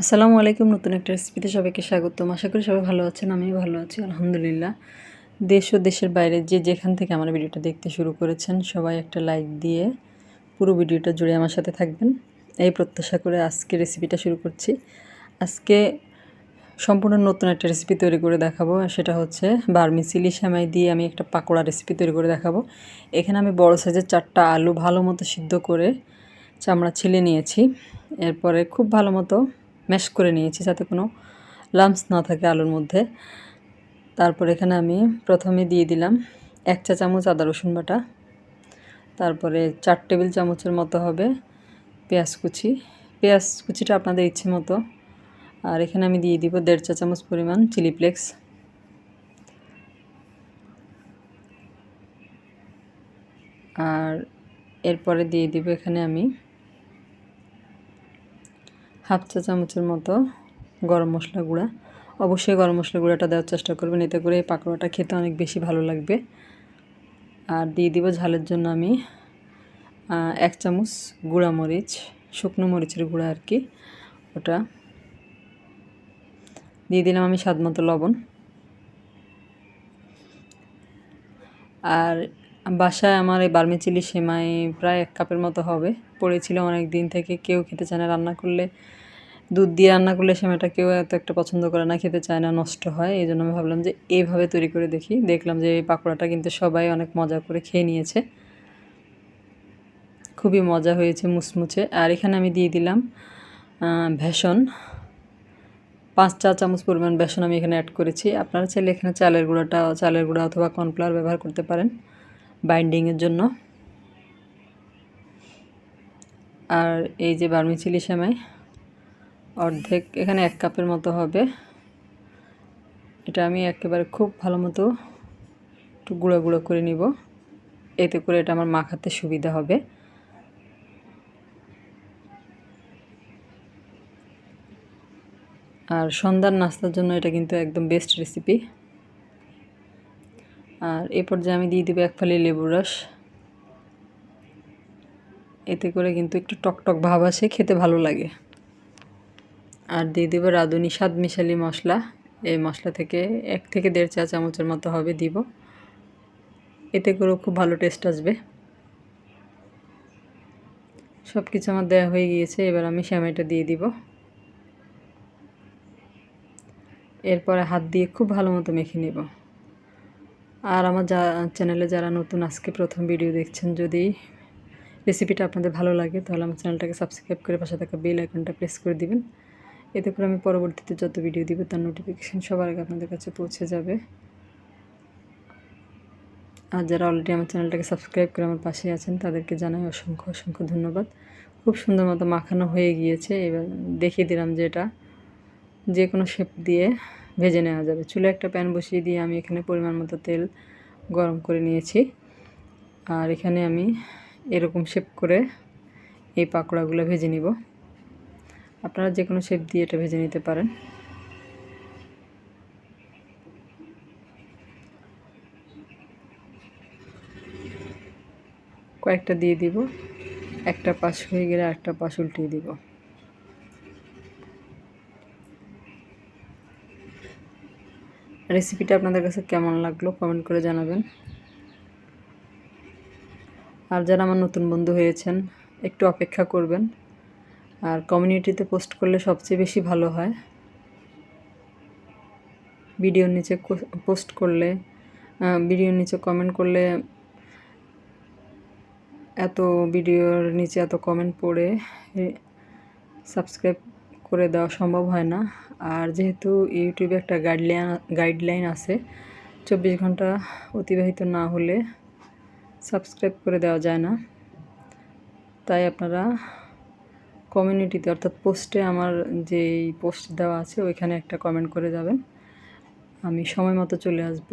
আসসালামু আলাইকুম, নতুন একটা রেসিপিতে সবাইকে স্বাগতম। আশা করি সবাই ভালো আছেন, আমিও ভালো আছি, আলহামদুলিল্লাহ। দেশ ও দেশের বাইরে যে যেখান থেকে আমার ভিডিওটা দেখতে শুরু করেছেন, সবাই একটা লাইক দিয়ে পুরো ভিডিওটা জুড়ে আমার সাথে থাকবেন। এই প্রত্যাশা করে আজকে রেসিপিটা শুরু করছি। আজকে সম্পূর্ণ নতুন একটা রেসিপি তৈরি করে দেখাবো সেটা হচ্ছে বার্মি চিলি সেমাই দিয়ে আমি একটা পাকোড়া রেসিপি তৈরি করে দেখাবো। এখানে আমি বড় সাইজের চারটা আলু ভালো মতো সিদ্ধ করে চামড়া ছিলে নিয়েছি। এরপরে খুব ভালো মতো ম্যাশ করে নিয়েছি যাতে কোনো লামস না থাকে আলুর মধ্যে। তারপর এখানে আমি প্রথমে দিয়ে দিলাম এক চা চামচ আদা রসুন বাটা। তারপরে চার টেবিল চামচের মতো হবে পেঁয়াজ কুচি। পেঁয়াজ কুচিটা আপনাদের ইচ্ছে মতো। আর এখানে আমি দিয়ে দিব দেড় চা চামচ পরিমাণ চিলি ফ্লেক্স। আর এরপরে দিয়ে দিব এখানে আমি হাফ চা চামচের মতো গরম মশলা গুঁড়া। অবশ্যই গরম মশলা গুঁড়াটা দেওয়ার চেষ্টা করবেন, এতে করে পাকোড়াটা খেতে অনেক বেশি ভালো লাগবে। আর দিয়ে দিব ঝালের জন্য আমি এক চামচ গুঁড়া মরিচ, শুকনো মরিচের গুঁড়া আর কি, ওটা। দিয়ে দিলাম আমি স্বাদ মতো লবণ। আর বাসায় আমার এই বার্মি চিলি সেমাই প্রায় এক কাপের মতো হবে, পড়েছিল অনেক দিন থেকে, কেউ খেতে চায় না রান্না করলে। দুধ দিয়ে রান্না করলে সেমাইটা কেউ এত একটা পছন্দ করে না, খেতে চায় না, নষ্ট হয়। এই জন্য আমি ভাবলাম যে এইভাবে তৈরি করে দেখি। দেখলাম যে এই পাকোড়াটা কিন্তু সবাই অনেক মজা করে খেয়ে নিয়েছে। খুবই মজা হয়েছে মুচমুচে। আর এখানে আমি দিয়ে দিলাম ভেষণ। পাঁচ চা চামচ পরিমাণ বেসন আমি এখানে অ্যাড করেছি। আপনারা চাইলে এখানে চালের গুঁড়াটা, চালের গুঁড়া অথবা কর্নফ্লাওয়ার ব্যবহার করতে পারেন বাইন্ডিংয়ের জন্য। আর এই যে বার্মি চিলি সেমাই অর্ধেক এখানে এক কাপের মতো হবে। এটা আমি একেবারে খুব ভালো মতো একটু গুঁড়ো গুঁড়ো করে নিব। এতে করে এটা আমার মাখাতে সুবিধা হবে। আর সন্ধ্যার নাস্তার জন্য এটা কিন্তু একদম বেস্ট রেসিপি আর এ পর্যায়ে আমি দিয়ে দেবো এক ফালি লেবুর রস। এতে করে কিন্তু একটু টকটক ভাব আসে, খেতে ভালো লাগে। আর দিয়ে দেবো রাঁধুনি স্বাদ মিশালি। মশলা এই মশলা থেকে এক থেকে দেড় চা চামচের মতো হবে দিব। এতে করেও খুব ভালো টেস্ট আসবে। সব কিছু আমার দেওয়া হয়ে গিয়েছে, এবার আমি শ্যামাইটা দিয়ে দিব। এরপরে হাত দিয়ে খুব ভালো মতো মেখে নেব। আর আমার যা চ্যানেলে যারা নতুন, আজকে প্রথম ভিডিও দেখছেন, যদি রেসিপিটা আপনাদের ভালো লাগে, তাহলে আমার চ্যানেলটাকে সাবস্ক্রাইব করে পাশে থাকা বেল আইকনটা প্রেস করে দিবেন। এতে করে আমি পরবর্তীতে যত ভিডিও দিব তার নোটিফিকেশান সবার আগে আপনাদের কাছে পৌঁছে যাবে। আর যারা অলরেডি আমার চ্যানেলটাকে সাবস্ক্রাইব করে আমার পাশে আছেন, তাদেরকে জানাই অসংখ্য অসংখ্য ধন্যবাদ। খুব সুন্দর মতো মাখানো হয়ে গিয়েছে, এবার দেখিয়ে দিলাম যে এটা যে কোনো শেপ দিয়ে ভেজে নেওয়া যাবে। চুলে একটা প্যান বসিয়ে দিয়ে আমি এখানে পরিমাণ মতো তেল গরম করে নিয়েছি। আর এখানে আমি এরকম শেপ করে এই পাকোড়াগুলো ভেজে নিব। আপনারা যে কোনো শেপ দিয়ে এটা ভেজে নিতে পারেন। কয়েকটা দিয়ে দিব। একটা পাশ হয়ে গেলে একটা পাশ উল্টিয়ে দিব। রেসিপিটা আপনাদের কাছে কেমন লাগল কমেন্ট করে জানাবেন। আর যারা আমার নতুন বন্ধু হয়েছেন, একটু অপেক্ষা করবেন। আর কমিউনিটিতে পোস্ট করলে সবচেয়ে বেশি ভালো হয়। ভিডিওর নিচে পোস্ট করলে ভিডিওর নিচে কমেন্ট করলে এত ভিডিওর নিচে এত কমেন্ট পড়ে সাবস্ক্রাইব করে দেওয়া সম্ভব হয় না। আর যেহেতু ইউটিউবে একটা গাইডলাইন গাইডলাইন আছে, চব্বিশ ঘণ্টা অতিবাহিত না হলে সাবস্ক্রাইব করে দেওয়া যায় না। তাই আপনারা কমিউনিটিতে অর্থাৎ পোস্টে আমার যেই পোস্ট দেওয়া আছে, ওইখানে একটা কমেন্ট করে যাবেন। আমি সময় মতো চলে আসব।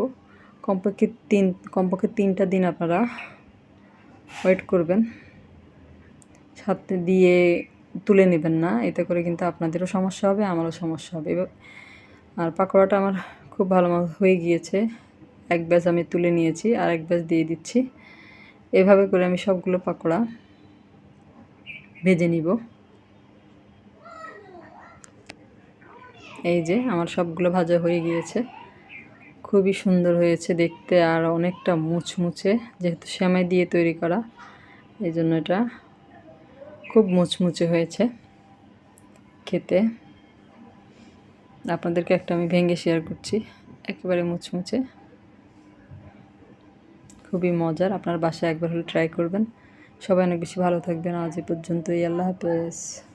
কমপক্ষে তিন, কমপক্ষে তিনটা দিন আপনারা ওয়েট করবেন। সাথে দিয়ে তুলে নেবেন না, এতে করে কিন্তু আপনাদেরও সমস্যা হবে, আমারও সমস্যা হবে। আর পাকোড়াটা আমার খুব ভালো হয়ে গিয়েছে। এক ব্যাচ আমি তুলে নিয়েছি, আর এক ব্যাচ দিয়ে দিচ্ছি। এভাবে করে আমি সবগুলো পাকোড়া ভেজে নিব। এই যে আমার সবগুলো ভাজা হয়ে গিয়েছে। খুবই সুন্দর হয়েছে দেখতে আর অনেকটা মুচমুচে, যেহেতু শ্যামাই দিয়ে তৈরি করা, এই জন্য এটা খুব মুচমুচে হয়েছে খেতে। আপনাদেরকে একটা আমি ভেঙে শেয়ার করছি, একেবারে মুচমুচে। খুবই মজার, আপনার বাসায় একবার হলে ট্রাই করবেন। সবাই অনেক বেশি ভালো থাকবেন। আজ এ পর্যন্তই, আল্লাহ হাফেজ।